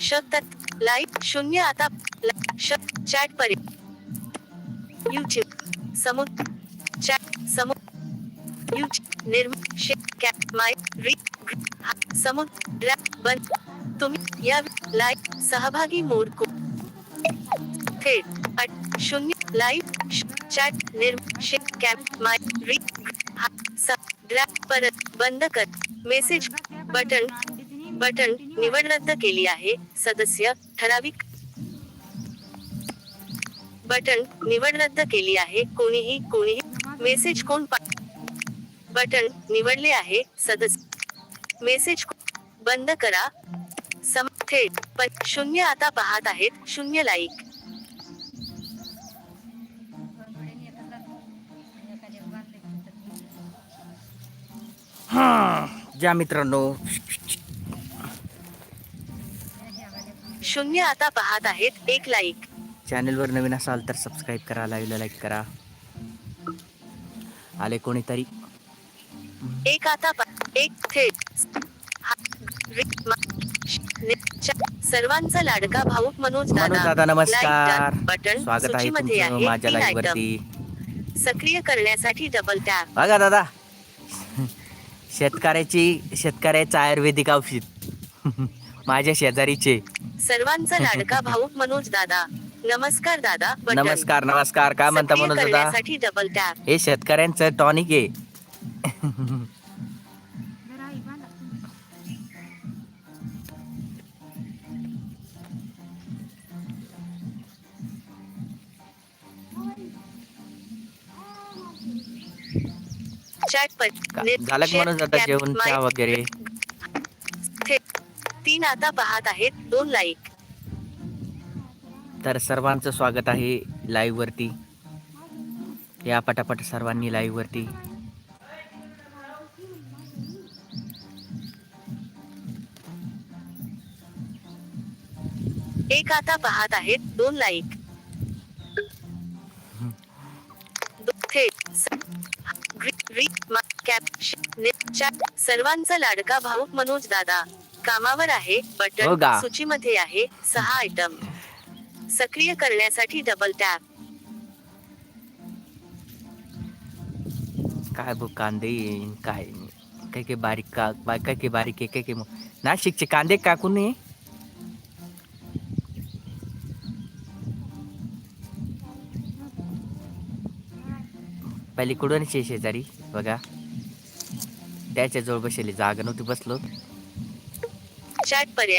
शब्द लाईक शून्य आता. ला- श चॅट पर्यंत युट्यूब समुद चॅट समुद युट्यूब निर्म शे कॅट माय री ग्र- हा- समुद ड्रॅ बन तुम्ही या लाईक सहभागी मोड को. थेट अट शून्य. लाईव्ह चॅट निर्म शे कॅप माय री हा स ड्रॅप परत बंद कर मेसेज बटन बटन निवड रद्द केली आहे. सदस्य ठराविक बटन निवड रद्द केली आहे. कोणीही कोणीही मेसेज कोण बटन निवडले आहे. सदस्य मेसेज को- बंद करा. सम थेट पण शून्य आता पाहत आहेत. शून्य लाईक ज्या मित्रांनो शून्य आता पाहत आहेत एक लाईक चॅनलवर नवीन असाल तर सबस्क्राईब करा लाईव्हला लाईक करा. आले कोणीतरी एक आता एक थेट. सर्वांचा लाडका भाऊक मनोज दादा. नमस्कार. बटन स्वागत आहे तुमचं माझ्या लाईव्ह. वरती. सक्रिय करण्यासाठी डबल टॅप बघा दादा. शेतकऱ्याची शेतकऱ्याचं आयुर्वेदिक औषध. माझ्या शेजारीचे. सर्वांचा लाडका भाऊक मनोज दादा. नमस्कार दादा नमस्कार नमस्कार. काय म्हणता मनोज दादा? डबल टॅप हे शेतकऱ्यांचं टॉनिक आहे. झालं मनोज दादा जेवण चहा वगैरे? तीन आता पाहत आहेत दोन लाईक तर सर्वांचं स्वागत आहे लाईव्ह वरती. या पटापट सर्वांनी लाईव्ह वरती. एक आता पाहत आहेत दोन लाईक सर्वांचा लाडका भाऊक मनोज दादा. कामावर आहे हो बटन का? सूचीमध्ये आहे सहा आयटम सक्रिय करण्यासाठी डबल टॅप काय बघ कांदे काय काय काय बारीक का काय काय काय बारीक आहे काय काय मग. नाशिकचे कांदे काकून ये पलीकडूनच आहे शेजारी? बघा. त्याच्याजवळ बसली जागा नव्हती बसलो चॅट पर्याय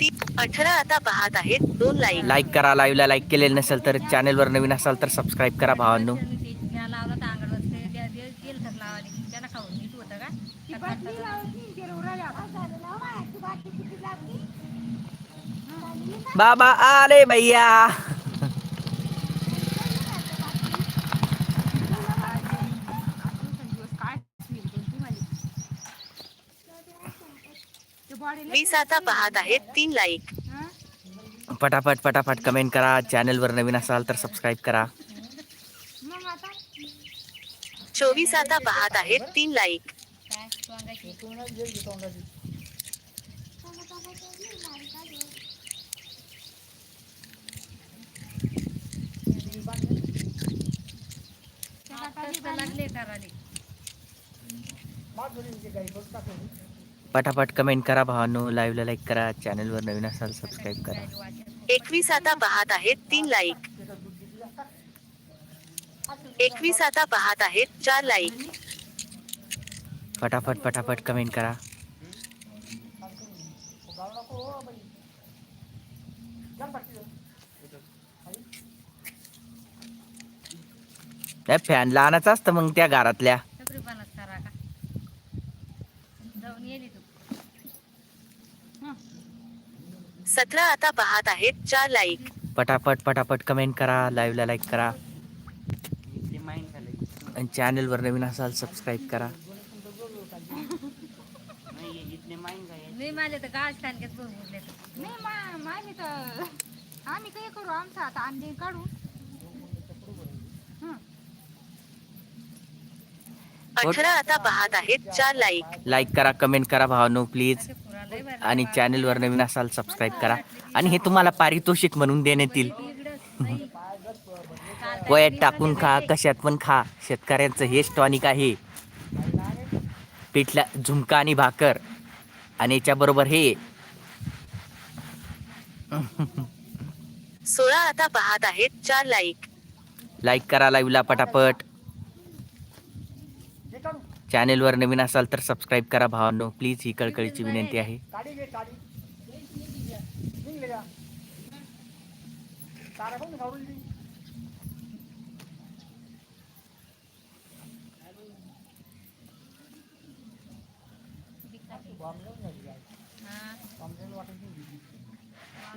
ती अठरा आता पाहत आहेत दोन लाईक लाईक करा लाईव्हला लाईक केलेलं नसेल तर चॅनेलवर नवीन असाल तर सबस्क्राईब करा भावांनो. बाबा आले भैया. वीस आता पाहत आहेत तीन लाईक पटापट पटापट कमेंट करा चॅनलवर नवीन असाल तर सबस्क्राईब करा. चोवीस आता पाहत आहेत तीन लाईक पटापट कमेंट करा भावांनो. लाईव्हला लाईक करा. चॅनलवर नवीन असाल सबस्क्राईब करा. एकवीस आता पाहत आहेत तीन लाईक एकवीस आता पाहत आहेत चार लाईक पटापट पटापट कमेंट करा. नाही फॅन लहानच असतं मग त्या घरातल्या. सतरा आता पाहत आहेत चार लाईक पटापट पटापट कमेंट करा लाईव्हला लाईक करा. आणि चॅनलवर नवीन असाल सबस्क्राईब करा. तर नाही मा माझी तर आम्ही करू आमचा आता काढू. अठरा आता पाहत आहेत चार लाईक लाईक करा कमेंट करा भावानो प्लीज. आणि चॅनलवर नवीन असाल सबस्क्राईब करा. आणि हे तुम्हाला पारितोषिक म्हणून देण्यात येईल. वयात टाकून खा कशात पण खा. शेतकऱ्यांचं हेच टॉनिक आहे. पिठला झुमका आणि भाकर. आणि याच्याबरोबर हे. सोळा आता पाहत आहेत चार लाईक लाईक करा लाईव्हला पटापट. चॅनेलवर नवीन असाल तर सबस्क्राईब करा भावांनो. प्लीज ही कळकळीची विनंती आहे.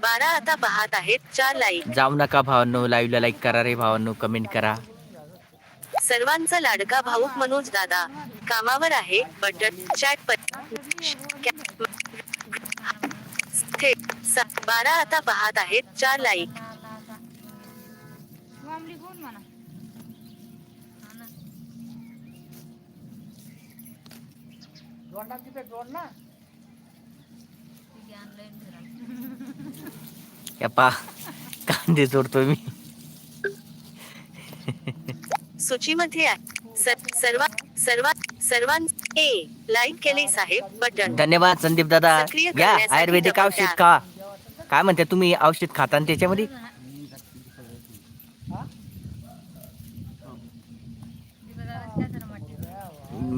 बारा आता पाहत आहेत चार लाईक जाऊ नका भावांनो लाईव्हला लाईक करा रे भावांनो कमेंट करा. सर्वांचा लाडका भाऊक मनोज दादा. कामावर आहे बटन चॅट बारा आता पाहत आहेत चार लाईक कांदे जोडतोय मी. सूचीमध्ये सर्वा सर्वा सर्वां ए लाईक केले साहेब बटन. धन्यवाद संदीप दादा. या आयुर्वेदिक औषध. खा काय म्हणते तुम्ही औषध खाता त्याच्यामध्ये.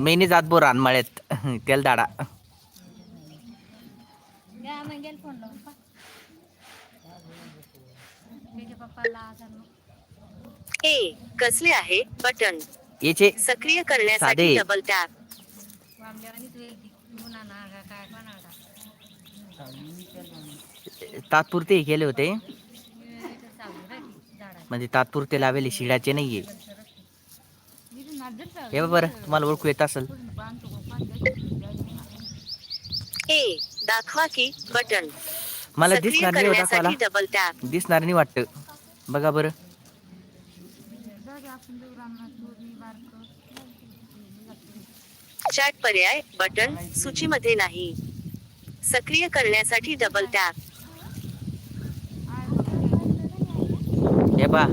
मेनी जात बोर रानमाळ्यात तेल दाडा. फोन लावून ए कसले आहे? बटन. याचे सक्रिय करण्यासाठी साधे. डबल टॅप तात्पुरते हे केले होते. म्हणजे तात्पुरते लावेले शिडाचे नाहीये. हे बरं तुम्हाला ओळखू येत असेल. ए दाखवा की बटन. मला सक्रिय दिसणार नाही करण्यासाठी डबल टॅप दिसणार नाही वाटतं. बघा बरं जाऊ दे, आपण जाऊ रामनाथ तू, मी बारकं. चॅट पर्याय बटन सूचीमध्ये नाही. सक्रिय करण्यासाठी डबल टॅप हे पा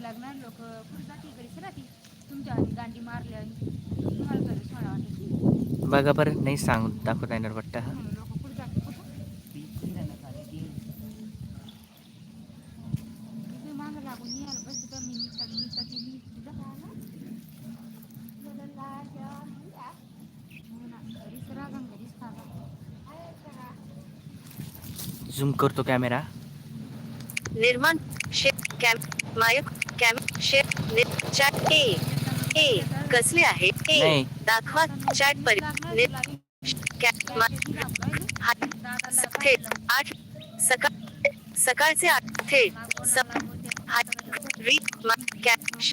लागणार लोक जाती इकडे तुमच्या आधी दांडी मारल्या तुम्हाला घरी सोडा वाटत. बघा बरं नाही सांग दाखवता येणार वाटतं हा. झूम करतो कॅमेरा निर्माण shape cam mic cam shape नि- चॅट ए ए कसले आहे नाही. दाखवा चॅट हा- थेट आठ सकाळ सकाळचे आठ थेट हा- मा- कॅ-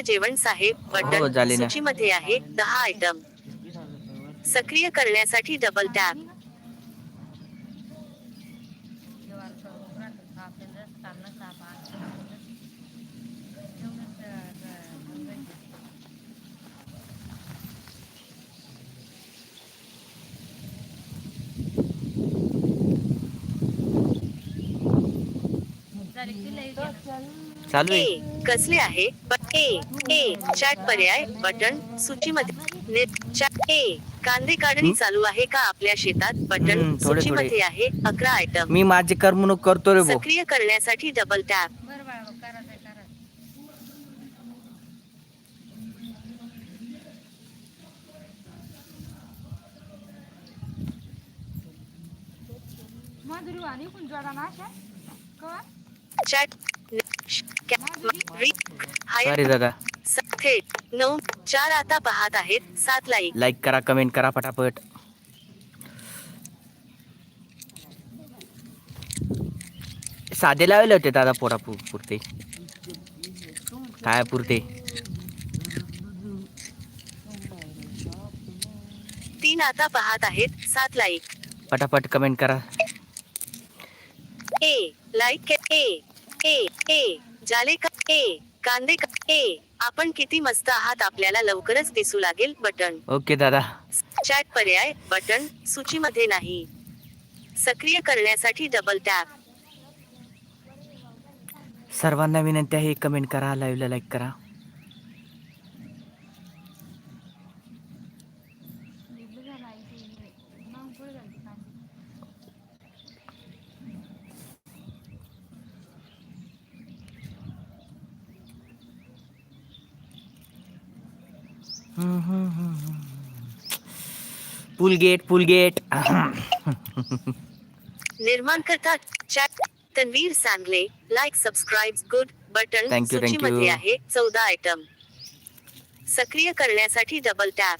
जेवण साहेब हो, बटन. सूचीमध्ये आहे दहा आयटम सक्रिय करण्यासाठी डबल टॅप जेवायला करून राहतं. आपल्याला रस काढणं, साप आणणं. एवढंच, अं, अं, गंगाजी. झाले की लई गेलं. चालू आहे. कसले आहे? ए ए चॅट पर्याय बटन सूचीमध्ये नेट चॅट ए कांदे काढणी चालू आहे का आपल्या शेतात? बटन हम्म, थोडे- सूचीमध्ये आहे अकरा आयटम मी माझे करमणूक करतो रे भाऊ. सक्रिय करण्यासाठी डबल टॅप बरं बाळा करायचंय करायचं माधुरी वाणी कोण जोडा ना अशा कवा चॅट सॉरी दादा. थेट नऊ चार आता पाहत आहेत. सात लाईक लाईक करा कमेंट करा पटापट साधे लावले होते दादा पोटा पु पुरते. काय पुरते? तीन आता पाहत आहेत. सात लाईक पटापट कमेंट करा. ए लाईक ए ए ए झाले का ए कांदे का ए आपण किती मस्त आहात आपल्याला लवकरच दिसू लागेल बटन. ओके दादा. चॅट पर्याय बटन सूचीमध्ये नाही. सक्रिय करण्यासाठी डबल टॅप सर्वांना विनंती आहे कमेंट करा लाईव्हला लाईक करा वेगळं झालं आई ते मग पुढे झाली ती कांदे पुल गेट पुल गेट. निर्माण करता चॅट तन्वीर सांगले. लाईक सबस्क्राईब गुड बटन सूचीमध्ये. आहे चौदा आयटम सक्रिय करण्यासाठी डबल टॅप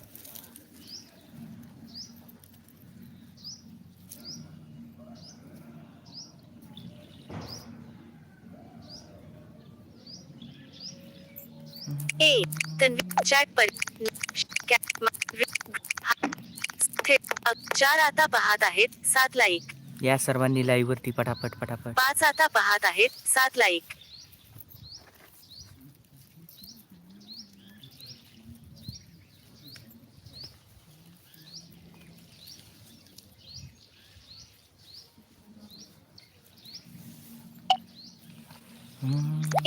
ए चार आता पाहत आहेत सात लाईक या सर्वांनी लाईव्ह वरती पटापट पटापट. पाच आता पाहत आहेत सात like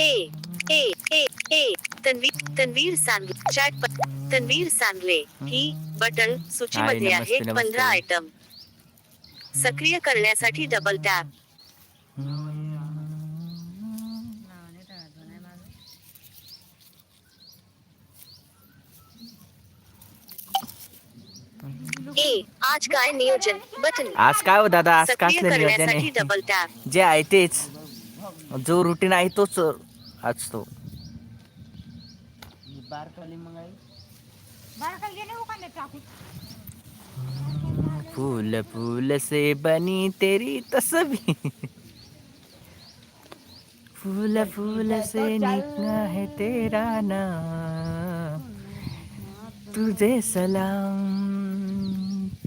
A A A A. Tanvir Tanvir सांगले चॅट तन्वीर सांगले ही बटन सूचीमध्ये आहे. पंधरा आयटम सक्रिय करण्यासाठी डबल टॅप ए आज काय नियोजन? बटन आज काय हो दादा? आज काय असलं नियोजन करण्यासाठी आहे डबल टॅप जे आहे तेच. जो रुटीन आहे तोच असतो गेले हो कांदे टाकून. फूल फूल से बनी तेरी तस्वीर। फूल फूल से निकला है तेरा नाम। तुझे सलाम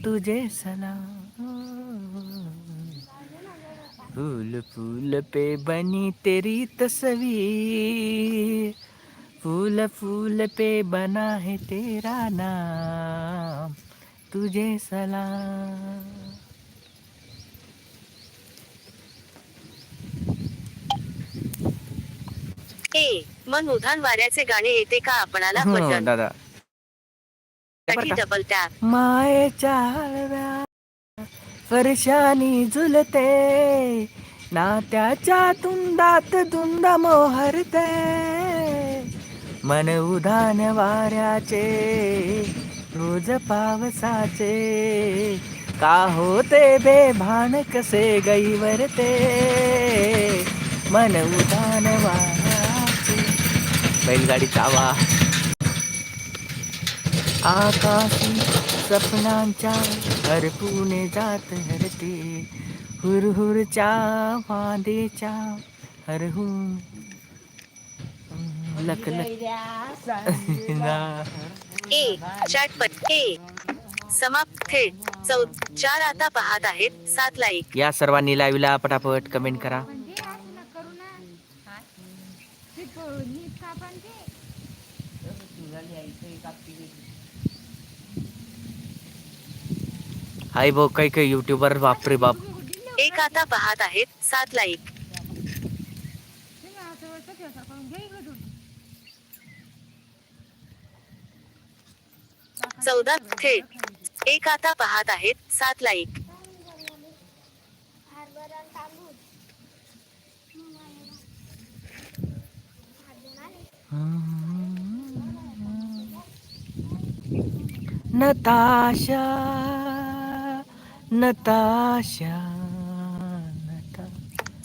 तुझे सलाम। फूल फूल पे बनी तेरी तस्वीर। फूल फूल पे बना है तेरा नाम तुझे सलाम। ए मन उधाण वाऱ्याचे गाणे येते का आपणाला हो, दादा. साठी डबल टॅप मायेच्या हळव्या फरशानी झुलते नात्याच्या तुंदात धुंद मोहरते. मन उदान वाऱ्याचे रोज पावसाचे. का होते बेभान कसे गैवरते? मन उधान वाऱ्याचे. बैलगाडीचा वा आकाशी सपनांच्या हरपूने जात हरते. हुरहुरच्या वांदेच्या हरहून लक लक ए चॅट पर ए समाप्त थेट चौ चार आता पाहत आहेत. सात लाईक या सर्वांनी लाईव्हला पटापट. कमेंट करा. हाय भाऊ काही काही युट्यूबर बापरे बाप. एक आता पाहत आहेत. सात लाईक तुम्ही असं वरचं ठेवता करून घ्या इकडे थोडी. चौदा थेट एक आता पाहत आहेत सात लाईक नताशा नताशा नता.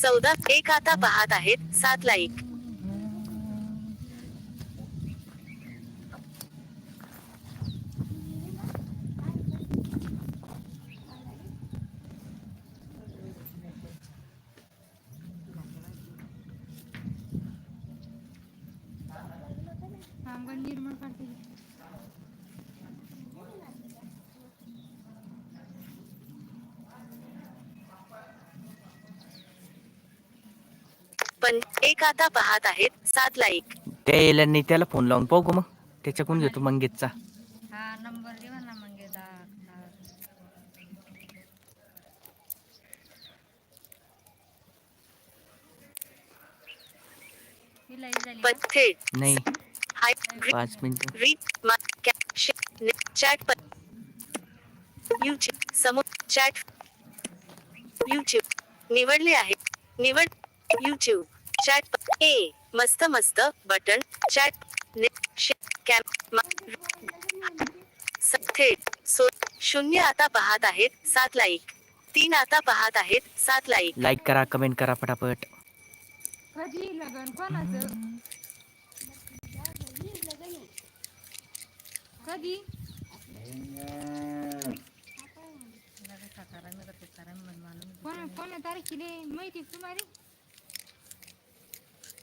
चौदा एक आता पाहत आहेत सात लाईक एक आता पाहत आहेत सात लाईक. त्या येल्याने त्याला फोन लावून पाहू का मग? त्याच्याकडून घेतो मंगेशचा. हा नंबर मग नाही. हाय. पाच मिनिट. रीड चॅट यूट्यूब समोर चॅट यूट्यूब निवडले आहे निवड यूट्यूब चॅट ए मस्त मस्त बटन चॅट कॅम थेट सो शून्य आता पाहत आहेत सात लाईक. तीन आता पाहत आहेत सात लाईक. लाईक करा कमेंट करा पटापट कधी लग्न कोणाचं? कधी. कोणा कोणा तारखेला? माहिती तुम्हाला?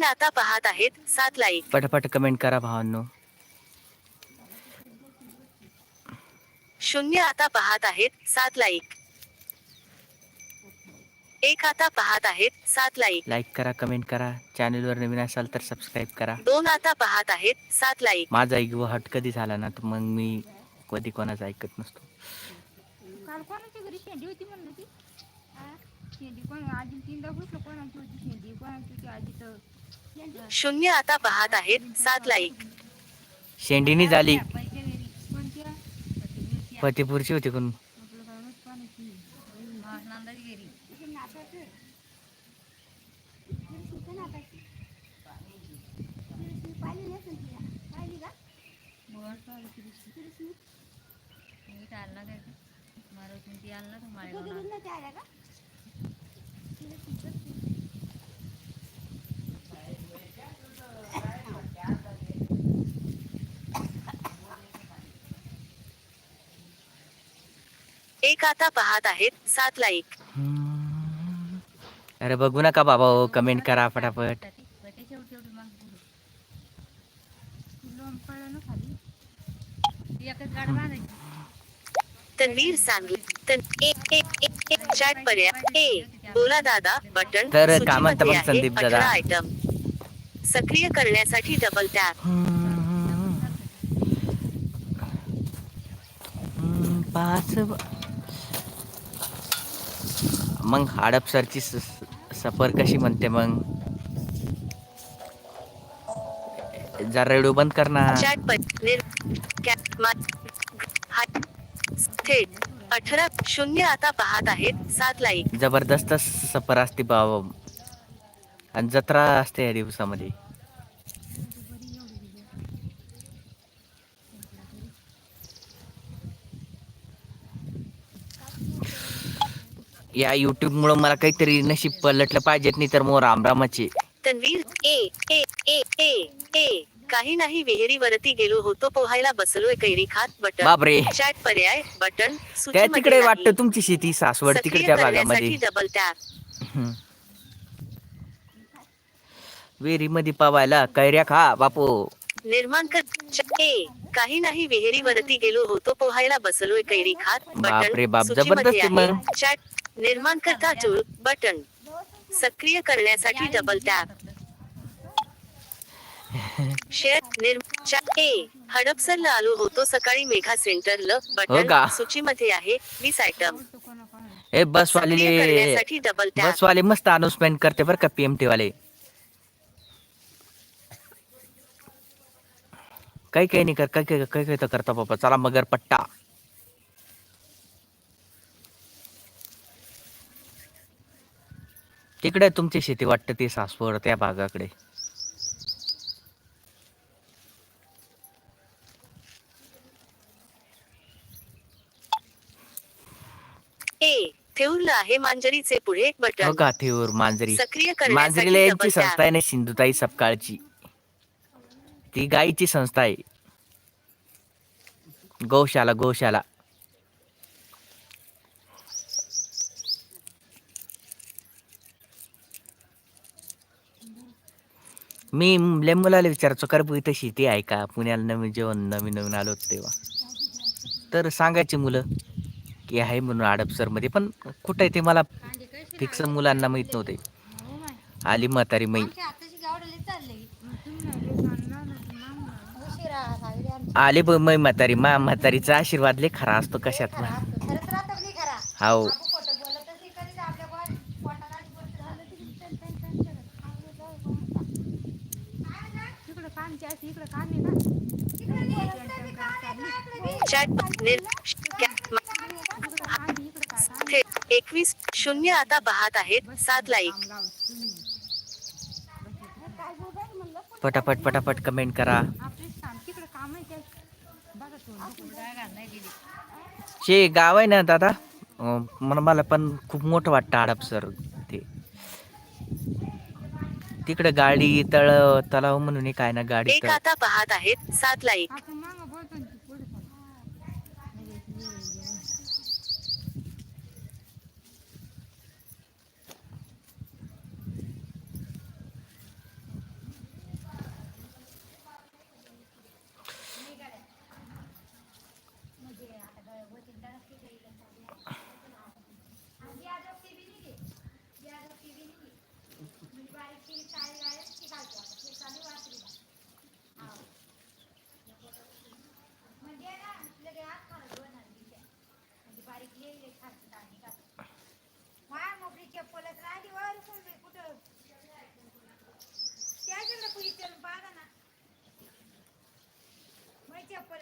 तीन आता पाहत आहेत सात लाईक पटापट कमेंट करा भावांनो. शून्य आता पाहत आहेत सात लाईक एक आता पाहत आहेत सात लाईक लाईक करा कमेंट करा. चॅनलवर नवीन असाल तर सबस्क्राईब करा. दोन आता पाहत आहेत सात लाईक माझा ऐकव हट कधी झाला ना तर मग मी कधी कोणाचं ऐकत नसतो. काल कोणाच्या घरी शेंडी होती म्हणलं ती? आ? शेंडी कोण आजी तीनदा घुसलं कोणाची होती शेंडी? कोणाची होती आजी तर? शून्य आता पाहत आहेत सात लाईक. शेंडीनी झाली. फतेपूरची होती कोण हा, मी आला काय? मारुती ती आला ना माळेगावला. एक आता पाहत आहेत सात लाईक. अरे बघू नका बाबा हो कमेंट करा एकच गाडी बांधायची तन्वीर चॅट पर्याय ए बोला दादा बटन तर आहे संदीप दादा? 18 आयटम सक्रिय करण्यासाठी डबल टॅप पाच मग हडपसरची स- सफर कशी म्हणते मग? जरा रेडिओ बंद कर ना. थेट अठरा शून्य आता पाहत आहेत सात लाईक जबरदस्त सफर असते बाबा आणि जत्रा असते या दिवसामध्ये. या युट्यूब मुळे मला काहीतरी नशीब पलटलं पाहिजेत नाही तर मग रामरामाचे तन्वीर ए ए ए ए ए काही नाही विहिरीवरती गेलो होतो पोहायला बसलोय कैरी खात बटन बापरे चॅट पर्याय बटन काय तिकडे नाही. वाटतं तुमची शेती सासवड सक्रिय तिकडच्या करण्यासाठी भागामध्ये डबल टॅप. विहिरीमध्ये पवायला कैऱ्या खा बापू निर्माण कर च- ए काही नाही विहिरीवरती गेलो होतो पोहायला बसलोय कैरी खात बापरे बाप, सूचीमध्ये जबरदस्ती आहे. मग. चॅट निर्माण करता टूल बटन सक्रिय करण्यासाठी डबल टॅप शेअर निर्म चॅट ए हडपसरला आलो होतो सकाळी मेघा सेंटरला हो बटन का? सूचीमध्ये आहे वीस आयटम हे बसवाले सक्रिय करण्यासाठी डबल टॅप बसवाले मस्त अनाउन्समेंट करते बरं का पीएमटी वाले. काही काही नाही कर काही काही काही काही तर करता बाबा. चला मगर पट्टा. तिकडे तुमची शेती वाटतं ती सासवड त्या भागाकडे? ए थेऊरला आहे मांजरीचे पुढे बटन. का थेवर मांजरी. सक्रिय मांजरीला करण्यासाठी यांची संस्था. आहे ना सिंधुताई सपकाळची. ती गाईची संस्था आहे. गौशाला गौशाला. मी लय मुलाला विचारायचो कर इथं शेती आहे का पुण्याला नवीन जेवण नवीन नवीन आलो होतो तेव्हा. तर सांगायची मुलं की आहे म्हणून हडपसरमध्ये पण कुठं आहे ते मला फिक्स मुलांना माहीत नव्हते. हो आली म्हातारी मै आले मै म्हातारी मा म्हातारीचा आशीर्वाद लय खरा असतो कशात ना खरंच राहतं नाही खरा हाव आपण खोटं बोलतच नाही कधीच आपल्या पोट- पोटाला अशी गोष्ट झालं तरी तिकडं कामची अशी इकडं काम आहे ना चॅट काय एकवीस शून्य आता पाहत आहेत. सात लाईक पटापट पटापट कमेंट करा. शे गाव आहे ना दादा? मला मला पण खूप मोठं वाटतं हडपसर ते. तिकडे गाडी तळ तलाव म्हणून आहे ना गाडी आता पाहत आहेत. सात लाईक आपण मागं बोलतो ना ती पुढे पण. माया मोकळी चप्पलच राहिली वर कुठे कुठं त्याच्याकडे कुणी चलून पाहा ना मग चप्पल ती सापडली का ते कुत्र्याने नेली का काय कोणी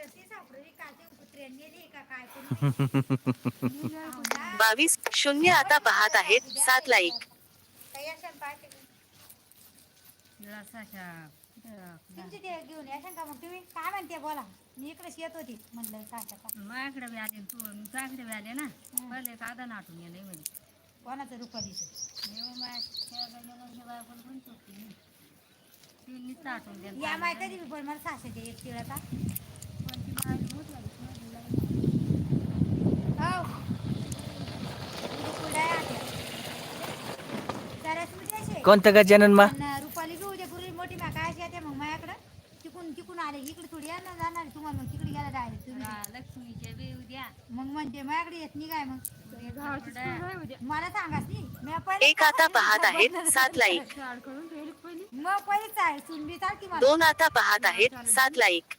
बावीस शून्य आता पाहत आहेत सात लाईक. तुमची ते घेऊन याशाल का मग तुम्ही. काय म्हणते बोला. मी इकडेच येत होती. म्हणलं माझ्याकडे बी आले तू. तुझ्याकडे बी आले ना? पहिले कादा नाटून गेले म्हणे कोणाचं रुपालीचं बायकोला पण. ती गेली या माहिती पण मला एक तिळाचा पण ती बाई मोठी झाली, मोठी झाली. हो उद्या कुरड्या आहे. तरच मी द्यायचे. कोणतं गजानन मा? आणि रुपाली बी उद्या गुरुजी मोठी मा काय येते मग माझ्याकडं? तिकून तिकून आले इकडे थोडी येणार जाणार तुम्हाला मग तिकडे गेला डायरेक्ट तुम्ही. हा, लक्ष्मीचे बी उद्या. मग म्हणते माझ्याकडे येत नाही काय मग? मला मी पहिले एक आता पाहत आहेत सात लाईक. मग पहिलेच आहे सुनबी चालती मला. दोन आता पाहत आहेत सात लाईक.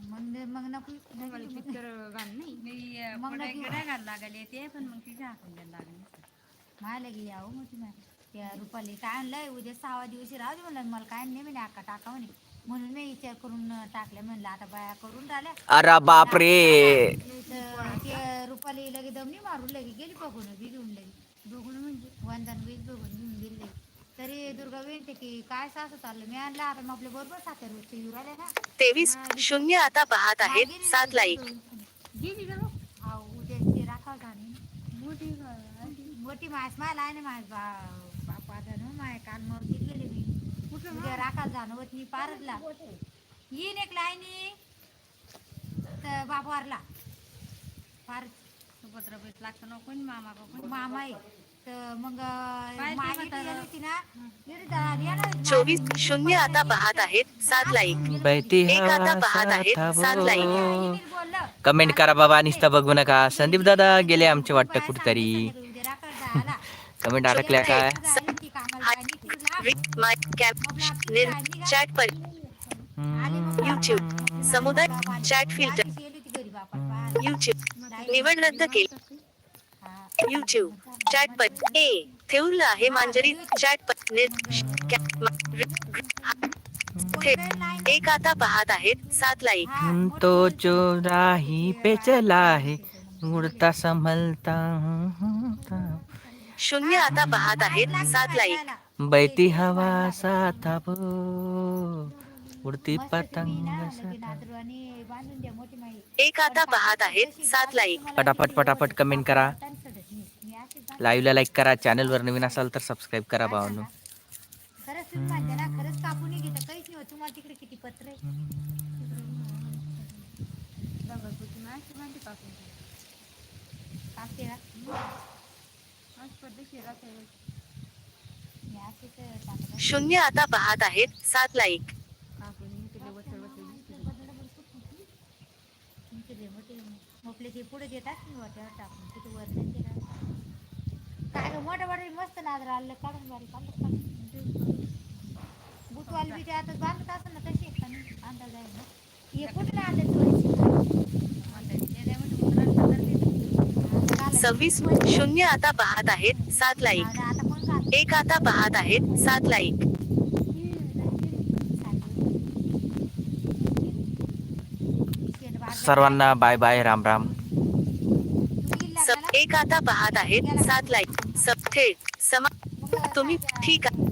मग मग नको मला पिक्चर गाणं नाही. मी अं, मग पुढे नक्की. गिऱ्हाईक घालायला लागले ते पण मग तिच्या हाकून द्यायला लागले. गेली मोठी माय त्या रुपाली काय आणलंय? उद्या सहावा दिवशी राहू दे म्हणलं. मला काय नाही म्हणे आका टाका म्हणे. म्हणून मी विचार करून टाकले म्हणलं. आता बाया करून राहिल्या. अरे बापरे! तर ते रुपाली लगे दमनी मारून लगे गेली बघून बी घेऊन लगे. बघून म्हणजे वंदन बीज बघून घेऊन गेली लगे. तरी दुर्गा विनते की काय सासू चाललं? मी आणलं आता मग आपल्या बरोबर साखर वरती येऊ राहिल्या ना. तेवीस शून्य आता पाहत आहेत सात लाईक. गेली का? हा उद्या ते राखाव जाणे मोठी. मोठी मास मला आहे ना माझ. माय गेले मी उद्या पारदला. येईन एक लाईनी तर बाबवारला. सुभद्रा लागतं ना कोणी? मामा का कोणी? मामा आहे. तर मग? गेली होती? ना. येणार चोवीस. शून्य आता पाहत आहेत सात लाईक बैती एक आता पाहत आहेत सात लाईक बोललं. कमेंट करा बाबा निस्ता बघू नका. संदीप दादा गेले आमचे वाटतं कुठेतरी. उद्या जायला. कमेंट अडकल्या काय? चॅट पर युट्यूब समुदाय चॅट फिल्टर युट्यूब निवड रद्द केली युट्यूब चॅट पर ए ठेवलं आहे मांजरी चॅट पर एक आता पाहत आहेत सात लाईक तो मुलगी. जो राही पे चला है उड़ता संभलता शून्य आता पाहत आहेत. सात लाईक. बैती हवा साथ उड़ती पतंग. एक आता पाहत आहेत. सात लाईक. पटापट पटापट कमेंट करा. मी अशीच लाईव्हला लाईक करा चॅनलवर नवीन असाल तर सबस्क्राईब करा भावांनो? खरंच ना खरंच कापून घेता काहीच नाही. तुम्हाला तिकडे किती पत्र आहे? कापते शून्य आता पाहत आहेत. सात लाईक कापून पुढे देतात टाकून काय मोठ्या मोठे मस्त नाद राहिलं. काढून बारीक काढून बुटवाल बी ते आता बांधत असं ना तशी का अंदाज आहे ना. हे कुठे नाही आणले सव्वीस शून्य आता पाहत आहेत सात लाईक एक आता पाहत आहेत सात लाईक सर्वांना बाय बाय राम राम. सब एक आता पाहत आहेत सात लाईक सब थेट समा तुम्ही ठीक आहे